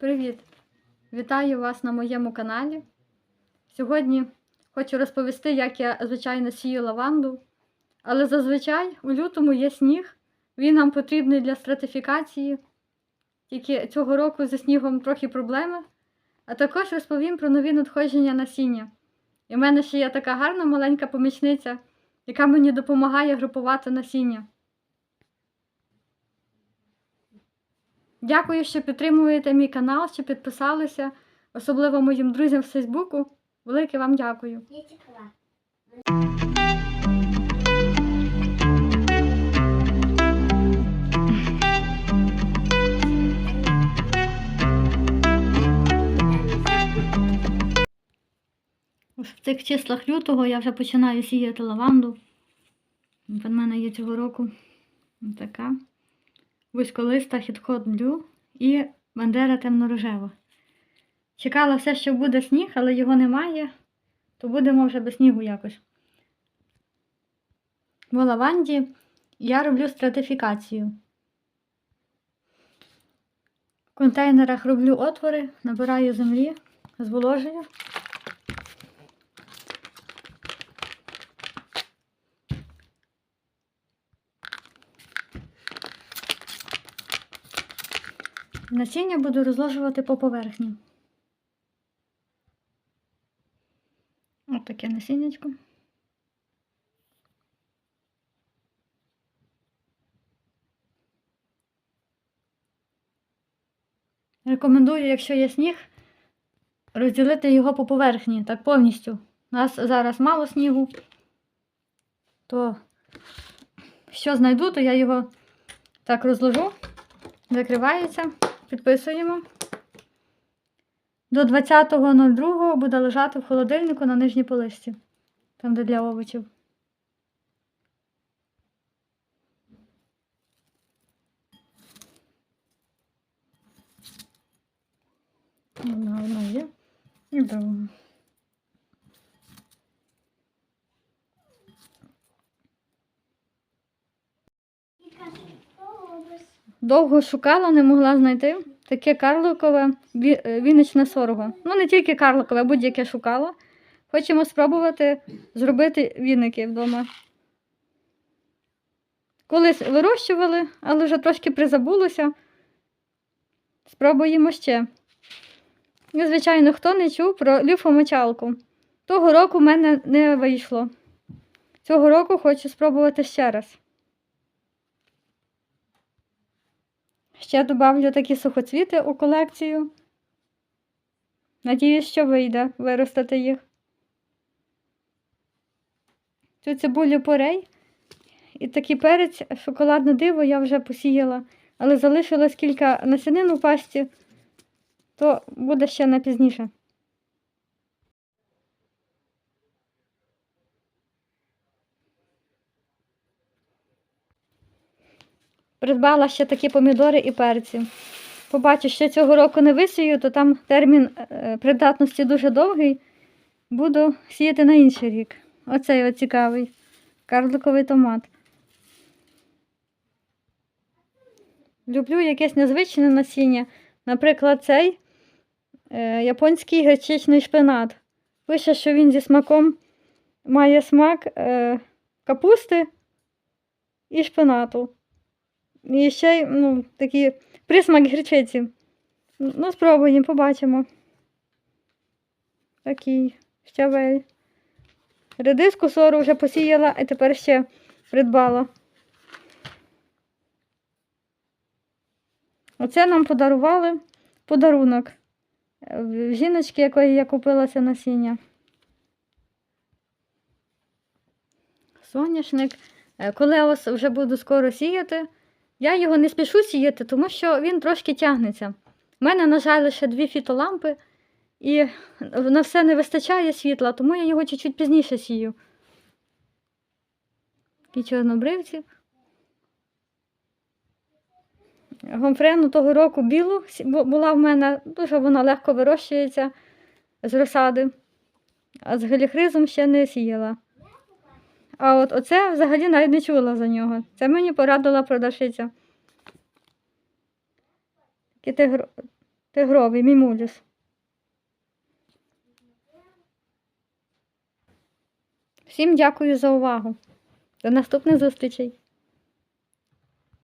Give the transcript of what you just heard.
Привіт! Вітаю вас на моєму каналі. Сьогодні хочу розповісти, як я, звичайно, сію лаванду. Але зазвичай у лютому є сніг. Він нам потрібний для стратифікації. Тільки цього року зі снігом трохи проблеми. А також розповім про нові надходження насіння. І в мене ще є така гарна маленька помічниця, яка мені допомагає групувати насіння. Дякую, що підтримуєте мій канал, що підписалися, особливо моїм друзям з Фейсбуку. Велике вам дякую. В цих числах лютого я вже починаю сіяти лаванду. В мене є цього року така вузьколиста хітхот блю і бандера темно-рожева. Чекала все, що буде сніг, але його немає, то будемо вже без снігу якось. В лаванді я роблю стратифікацію. В контейнерах роблю отвори, набираю землі, зволожую. Насіння буду розложувати по поверхні. Ось таке насіннячко. Рекомендую, якщо є сніг, розділити його по поверхні, так повністю. У нас зараз мало снігу, то що знайду, то я його так розложу. Закривається, підписуємо. До 20.02 буде лежати в холодильнику на нижній поличці, там де для овочів. Одна, одна є. І друга. Довго шукала, не могла знайти. Таке карликове е, віничне сорго. Ну, не тільки карликове, будь-яке шукала. Хочемо спробувати зробити віники вдома. Колись вирощували, але вже трошки призабулося. Спробуємо ще. Звичайно, хто не чув про ліфомочалку. Того року в мене не вийшло. Цього року хочу спробувати ще раз. Ще добавлю такі сухоцвіти у колекцію. Надіюсь, що вийде виростити їх. Цю цибулю порей і такий перець шоколадне диво я вже посіяла, але залишилось кілька насінин у пасті, то буде ще на пізніше. Придбала ще такі помідори і перці. Побачу, що цього року не висію, то там термін е, придатності дуже довгий. Буду сіяти на інший рік. Оцей цікавий карликовий томат. Люблю якесь незвичне насіння. Наприклад, цей е, японський гречичний шпинат. Пише, що він зі смаком має смак е, капусти і шпинату. І ще ну, такий присмак гірчиці. Ну, спробуємо, побачимо. Такий щавель. Редиску сору вже посіяла, і тепер ще придбала. Оце нам подарували подарунок. жіночки, якої я купилася насіння. Соняшник. Е, Коли ось вже буду скоро сіяти, я його не спішу сіяти, тому що він трошки тягнеться. У мене, на жаль, лише дві фітолампи, і на все не вистачає світла, тому я його чуть-чуть пізніше сію. І чорнобривці. Гомфрену того року білу була в мене, дуже вона легко вирощується з розсади, а з геліхризом ще не сіяла. А от оце взагалі навіть не чула за нього. Це мені порадила продавщиця. Такий тигр... тигровий мімуліс. Всім дякую за увагу. До наступних зустрічей!